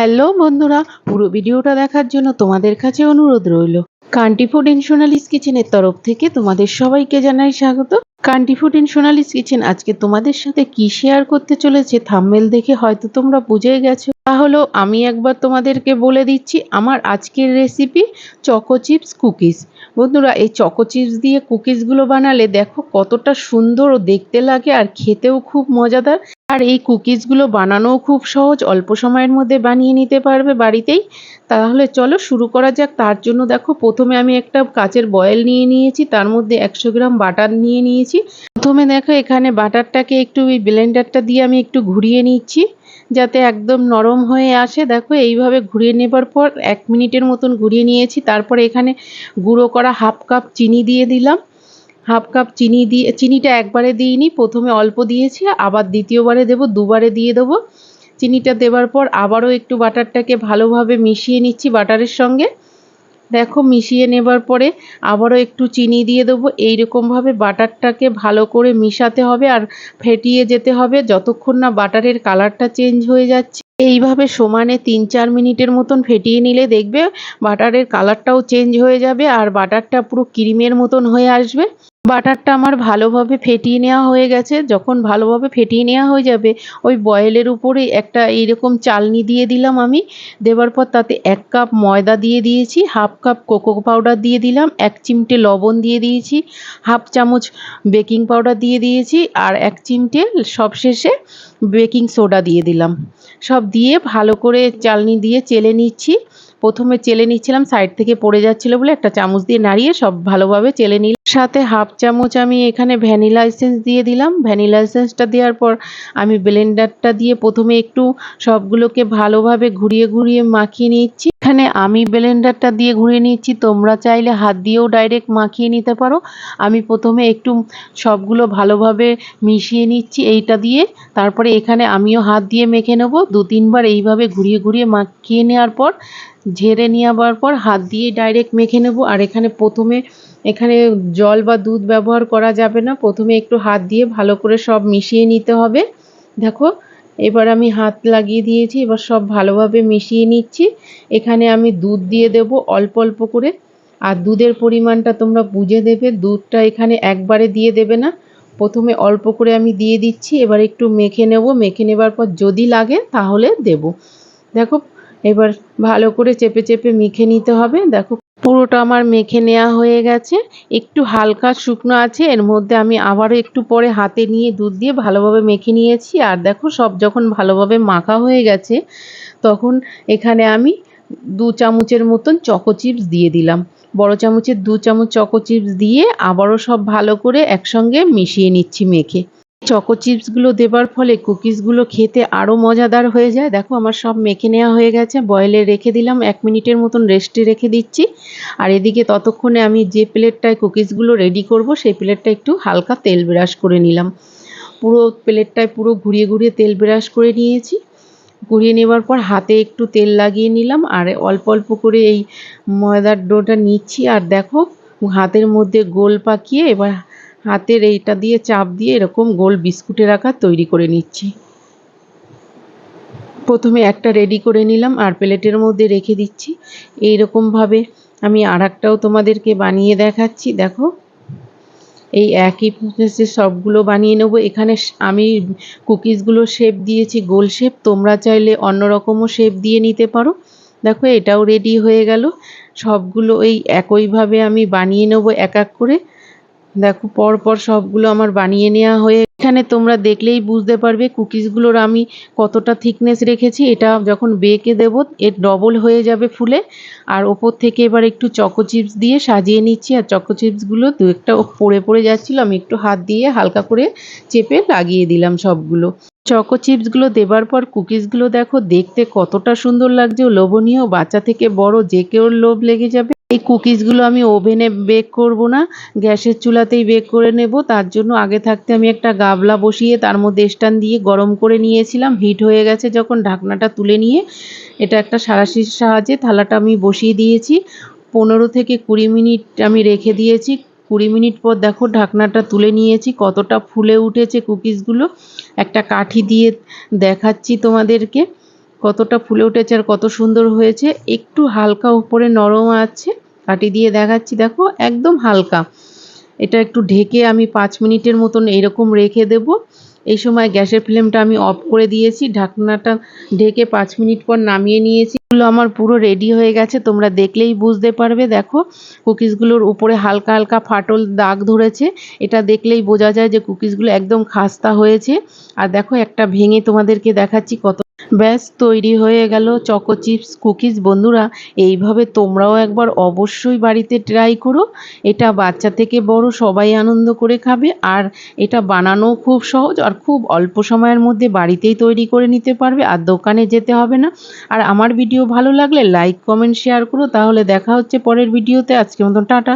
Hello বন্ধুরা, পুরো ভিডিওটা দেখার জন্য তোমাদের কাছে অনুরোধ রইল। কান্টি ফুড ইন সোনালিস কিচেনের তরফ থেকে তোমাদের সবাইকে জানাই স্বাগত। Country food in Sonali's kitchen আজকে তোমাদের সাথে কি শেয়ার করতে চলেছে থাম্বেল দেখে হয়তো তোমরা বুঝে গেছো। তাহলে আমি একবার তোমাদেরকে বলে দিচ্ছি আমার আজকের রেসিপি চকো চিপস কুকিজ বন্ধুরা, এই চকো চিপস দিয়ে কুকিজগুলো বানালে দেখো কতটা সুন্দর ও দেখতে লাগে আর খেতেও খুব মজাদার। আর এই কুকিজগুলো বানানোও খুব সহজ, অল্প সময়ের মধ্যে বানিয়ে নিতে পারবে বাড়িতেই। তাহলে চলো শুরু করা যাক। তার জন্য দেখো, প্রথমে আমি একটা কাচের বয়েল নিয়ে নিয়েছি, তার মধ্যে একশো গ্রাম বাটার নিয়ে নিয়েছি। প্রথমে দেখো, এখানে বাটারটাকে একটু ওই ব্লেন্ডারটা দিয়ে আমি একটু ঘুরিয়ে নিচ্ছি, যাতে একদম নরম হয়ে আসে। দেখো, এইভাবে ঘুরিয়ে নেবার পর এক মিনিটের মতন ঘুরিয়ে নিয়েছি। তারপর এখানে গুঁড়ো করা হাফ কাপ চিনি দিয়ে দিলাম। হাফ কাপ চিনি দিয়ে, চিনিটা একবারে দিইনি, প্রথমে অল্প দিয়েছি, আবার দ্বিতীয়বারে দেব, দুবারে দিয়ে দেবো। চিনিটা দেওয়ার পর আবারও একটু বাটারটাকে ভালোভাবে মিশিয়ে নিচ্ছি বাটারের সঙ্গে। দেখো, মিশিয়ে নেবার পরে আবারও একটু চিনি দিয়ে দেবো। এইরকমভাবে বাটারটাকে ভালো করে মিশাতে হবে আর ফেটিয়ে যেতে হবে যতক্ষণ না বাটারের কালারটা চেঞ্জ হয়ে যাচ্ছে। এইভাবে সমানে তিন চার মিনিটের মতন ফেটিয়ে নিলে দেখবে বাটারের কালারটাও চেঞ্জ হয়ে যাবে আর বাটারটা পুরো ক্রিমের মতন হয়ে আসবে। বাটারটা আমার ভালোভাবে ফেটিয়ে নেওয়া হয়ে গেছে। যখন ভালোভাবে ফেটিয়ে নেওয়া হয়ে যাবে, ওই বয়েলের উপরে একটা এইরকম চালনি দিয়ে দিলাম আমি। দেওয়ার পর তাতে এক কাপ ময়দা দিয়ে দিয়েছি, হাফ কাপ কোকো পাউডার দিয়ে দিলাম, এক চিমটে লবণ দিয়ে দিয়েছি, হাফ চামচ বেকিং পাউডার দিয়ে দিয়েছি, আর এক চিমটে সবশেষে বেকিং সোডা দিয়ে দিলাম। সব দিয়ে ভালো করে চালনি দিয়ে চেলে নিচ্ছি। প্রথমে চেলে নিচ্ছিলাম সাইড থেকে পড়ে যাচ্ছিল বলে একটা চামচ দিয়ে নাড়িয়ে সব ভালোভাবে চেলে নিলাম। সাথে হাফ চামচ আমি এখানে ভ্যানিলা এসেন্স দিয়ে দিলাম। ভ্যানিলা এসেন্সটা দেওয়ার পর আমি ব্লেন্ডারটা দিয়ে প্রথমে একটু সবগুলোকে ভালোভাবে ঘুরিয়ে ঘুরিয়ে মাখিয়ে নিচ্ছি। এখানে আমি ব্লেন্ডারটা দিয়ে ঘুরিয়ে নিচ্ছি। তোমরা চাইলে হাত দিয়েও ডাইরেক্ট মাখিয়ে নিতে পারো। আমি প্রথমে একটু সবগুলো ভালোভাবে মিশিয়ে নিচ্ছি এইটা দিয়ে। তারপরে এখানে আমিও হাত দিয়ে মেখে নেব। দু তিনবার এইভাবে ঘুরিয়ে ঘুরিয়ে মাখিয়ে নেওয়ার পর, ঝেড়ে নেওয়ার পর হাত দিয়ে ডাইরেক্ট মেখে নেব। আর এখানে প্রথমে, এখানে জল বা দুধ ব্যবহার করা যাবে না। প্রথমে একটু হাত দিয়ে ভালো করে সব মিশিয়ে নিতে হবে। দেখো এবার আমি হাত লাগিয়ে দিয়েছি, এবার সব ভালোভাবে মিশিয়ে নিচ্ছি। এখানে আমি দুধ দিয়ে দেব অল্প অল্প করে। আর দুধের পরিমাণটা তোমরা বুঝে দেবে, দুধটা এখানে একবারে দিয়ে দেবে না। প্রথমে অল্প করে আমি দিয়ে দিচ্ছি, এবার একটু মেখে নেব। মেখে নেবার পর যদি লাগে তাহলে দেব। দেখো এবার ভালো করে চেপে চেপে মেখে নিতে হবে। দেখো, পুরোটা আমার মেখে নেওয়া হয়ে গেছে। একটু হালকা শুকনো আছে, এর মধ্যে আমি আবারও একটু পরে হাতে নিয়ে দুধ দিয়ে ভালোভাবে মেখে নিয়েছি। আর দেখো, সব যখন ভালোভাবে মাখা হয়ে গেছে, তখন এখানে আমি দু চামচের মতন চকো চিপস দিয়ে দিলাম। বড় চামচের দু চামচ চকো চিপস দিয়ে আবারও সব ভালো করে একসঙ্গে মিশিয়ে নিচ্ছি মেখে। চকো চিপসগুলো দেবার ফলে কুকিজগুলো খেতে আরও মজাদার হয়ে যায়। দেখো, আমার সব মেখে নেওয়া হয়ে গেছে। বয়েলে রেখে দিলাম, এক মিনিটের মতন রেস্টে রেখে দিচ্ছি। আর এদিকে ততক্ষণে আমি যে প্লেটটায় কুকিজগুলো রেডি করব, সেই প্লেটটা একটু হালকা তেল ব্রাশ করে নিলাম। পুরো প্লেটটায় পুরো ঘুরিয়ে ঘুরিয়ে তেল ব্রাশ করে নিয়েছি। ঘুরিয়ে নেবার পর হাতে একটু তেল লাগিয়ে নিলাম আর অল্প অল্প করে এই ময়দার ডোটা নিচ্ছি। আর দেখো, হাতের মধ্যে গোল পাকিয়ে এবার হাতের এইটা দিয়ে, চাপ দিয়ে এরকম গোল বিস্কুটের আকার তৈরি করে নিচ্ছি। প্রথমে একটা রেডি করে নিলাম আর প্লেটের মধ্যে রেখে দিচ্ছি। এইরকমভাবে আমি আর একটাও তোমাদেরকে বানিয়ে দেখাচ্ছি। দেখো, এই একই প্রসেসে সবগুলো বানিয়ে নেব। এখানে আমি কুকিজগুলো শেপ দিয়েছি, গোল শেপ তোমরা চাইলে অন্য রকমও শেপ দিয়ে নিতে পারো। দেখো, এটাও রেডি হয়ে গেল। সবগুলো এই একইভাবে আমি বানিয়ে নেব এক এক করে। দেখো পর পর সবগুলো আমার বানিয়ে নেওয়া হয়ে এখানে তোমরা দেখলেই বুঝতে পারবে কুকিজগুলোর আমি কতটা থিকনেস রেখেছি। এটা যখন বেকে দেব, এর ডবল হয়ে যাবে ফুলে। আর ওপর থেকে এবার একটু চকো চিপস দিয়ে সাজিয়ে নিচ্ছি। আর চকো চিপসগুলো দু একটা পড়ে পড়ে যাচ্ছিল, আমি একটু হাত দিয়ে হালকা করে চেপে লাগিয়ে দিলাম সবগুলো। চকো চিপসগুলো দেবার পর কুকিজগুলো দেখো, দেখতে কতটা সুন্দর লাগছে। লোভনীয়, বাচ্চা থেকে বড়, যে কেউ লোভ লেগে যাবে। এই কুকিজগুলো আমি ওভেনে বেক করব না, গ্যাসের চুলাতেই বেক করে নেব। তার জন্য আগে থাকতে আমি একটা গাবলা বসিয়ে তার মধ্যে স্ট্যান্ড দিয়ে গরম করে নিয়েছিলাম। হিট হয়ে গেছে যখন ঢাকনাটা তুলে নিয়ে। এটা একটা সারাশির সাহায্যে থালাটা আমি বসিয়ে দিয়েছি। পনেরো থেকে কুড়ি মিনিট আমি রেখে দিয়েছি। কুড়ি মিনিট পর দেখো ঢাকনাটা তুলে নিয়েছি। কতটা ফুলে উঠেছে কুকিজগুলো। একটা কাঠি দিয়ে দেখাচ্ছি তোমাদেরকে। কতটা ফুলে উঠেছে আর কত সুন্দর হয়েছে। একটু হালকা উপরে নরম আছে। কাটি দিয়ে দেখাচ্ছি, দেখো, একদম হালকা। এটা একটু ঢেকে আমি পাঁচ মিনিটের মতন এরকম রেখে দেব। এই সময় গ্যাসের ফ্লেমটা আমি অফ করে দিয়েছি, ঢাকনাটা ঢেকে পাঁচ মিনিট পর নামিয়ে নিয়েছি। এগুলো আমার পুরো রেডি হয়ে গেছে, তোমরা দেখলেই বুঝতে পারবে। দেখো, কুকিজগুলোর উপরে হালকা হালকা ফাটল দাগ ধরেছে। এটা দেখলেই বোঝা যায় যে কুকিজগুলো একদম খাস্তা হয়েছে। আর দেখো, একটা ভেঙে তোমাদেরকে দেখাচ্ছি কত। ব্যাস, তৈরি হয়ে গেল চকো চিপস কুকিজ। বন্ধুরা, এইভাবে তোমরাও একবার অবশ্যই বাড়িতে ট্রাই করো। এটা বাচ্চা থেকে বড়, সবাই আনন্দ করে খাবে। আর এটা বানানোও খুব সহজ। আর খুব অল্প সময়ের মধ্যে বাড়িতেই তৈরি করে নিতে পারবে, আর দোকানে যেতে হবে না। আর আমার ভিডিও ভালো লাগলে লাইক কমেন্ট শেয়ার করো। তাহলে দেখা হচ্ছে পরের ভিডিওতে। আজকের মতন টাটা।